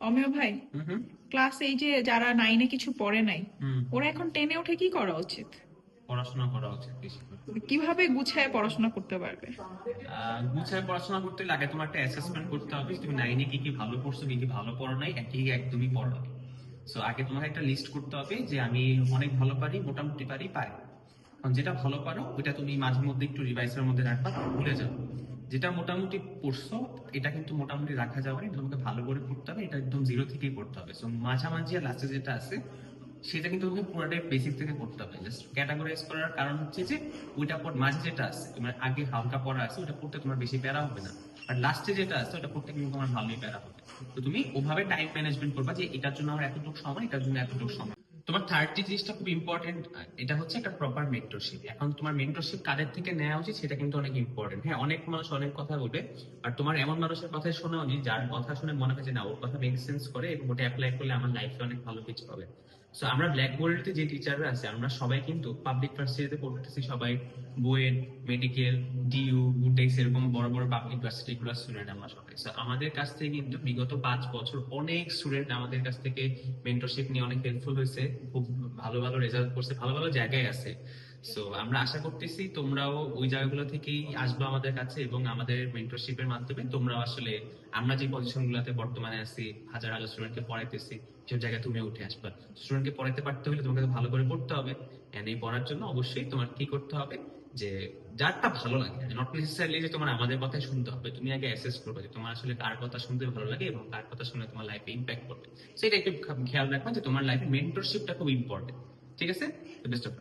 অমেয় ভাই ক্লাস এই যে যারা নাইনে কিছু পড়ে নাই ওরা এখন টেনে উঠে কি করা উচিত? পড়াশোনা করা উচিত বেশি করে। কীভাবে গুছায় পড়াশোনা করতে পারবে? গুছায় পড়াশোনা করতে হলে আগে তোমার একটা অ্যাসেসমেন্ট করতে হবে তুমি নাইনে কি কি ভালো পড়ছো কি কি ভালো পড়ো নাই কি একদমই পড়ো। নাই সো আগে তোমাকে একটা লিস্ট করতে হবে যে আমি অনেক ভালো পারি মোটামুটি পারি পারি যেটা ভালো পারো ওইটা তুমি মাঝে মধ্যে একটু রিভাইসের মধ্যে রাখবা ভুলে যাও। যেটা মোটামুটি পড়ছো, এটা কিন্তু মোটামুটি রাখা না, এটা তোমাকে ভালো করে পড়তে হবে, এটা একদম জিরো থেকেই পড়তে হবে। সো মাঝামাঝি আর লাস্টে যেটা আছে, সেটা কিন্তু তোমাকে পুরোটাই বেসিক থেকে পড়তে হবে। জাস্ট ক্যাটাগরাইজ করার কারণ হচ্ছে যে, ওইটা পর মাঝে যেটা আছে তোমার আগে হালকা পড়া আছে ওটা পড়তে তোমার বেশি প্যারা হবে না। আর লাস্টে যেটা আছে ওটা পড়তে কিন্তু তোমার ভালোই প্যারা হবে। তো তুমি ওভাবে টাইম ম্যানেজমেন্ট করবা যে এটার জন্য আমার এতটুকু সময়, এটার জন্য এতটুকু সময়। তোমার থার্ড জিনিসটা খুব ইম্পর্টেন্ট এটা হচ্ছে একটা প্রপার মেন্টরশিপ এখন তোমার মেন্টরশিপ কাদের থেকে নেওয়া উচিত সেটা কিন্তু অনেক ইম্পর্টেন্ট হ্যাঁ অনেক মানুষ অনেক কথা বলবে আর তোমার এমন মানুষের কথা শোনা উচিত যার কথা শুনে মনে হয় যে না, ওর কথা মেক সেন্স করে এবং ওটা অ্যাপ্লাই করলে আমার লাইফে অনেক ভালো কিছু হবে। সো আমরা ব্ল্যাক বোর্ডেতে যে টিচাররা আছে, আমরা সবাই কিন্তু পাবলিক ভার্সিটিতে পড়তেছি। সবাই বুয়েট মেডিকেল ডিইউ বুটেক্স এরকম বড় বড় পাবলিক ভার্সিটি গুলো স্টুডেন্ট আমরা সবাই। সো আমাদের কাছ থেকে কিন্তু বিগত পাঁচ বছর অনেক স্টুডেন্ট আমাদের কাছ থেকে মেন্টরশিপ নিয়ে অনেক হেল্পফুল হয়েছে। খুব ভালো ভালো রেজাল্ট করছে, ভালো ভালো জায়গায় আছে। সো আমরা আশা করতেছি তোমরাও ওই জায়গাগুলো থেকেই আসবে আমাদের কাছে এবং আমাদের মেন্টরশিপের মাধ্যমে তোমরাও আসলে আমরা যে পজিশন গুলাতে বর্তমানে আছি, হাজার হাজার স্টুডেন্টকে পড়াইতেছি, সেই জায়গায় তুমি উঠে আসবে। স্টুডেন্টকে পড়াইতে পারতে হলে তোমাকে ভালো করে পড়তে হবে। এন্ড এই পড়ার জন্য অবশ্যই তোমার কি করতে হবে যে, যারটা ভালো লাগে নট নেসেসারিলি যে তোমার আমাদের কথাই শুনতে হবে, তুমি আগে অ্যাসেস করবে যে তোমার আসলে কার কথা শুনতে ভালো লাগে এবং কার কথা শুনে তোমার লাইফে ইম্প্যাক্ট করবে। সেটা একটু খেয়াল রাখবে যে তোমার লাইফে মেন্টরশিপটা খুব ইম্পর্টেন্ট ঠিক আছে? Best of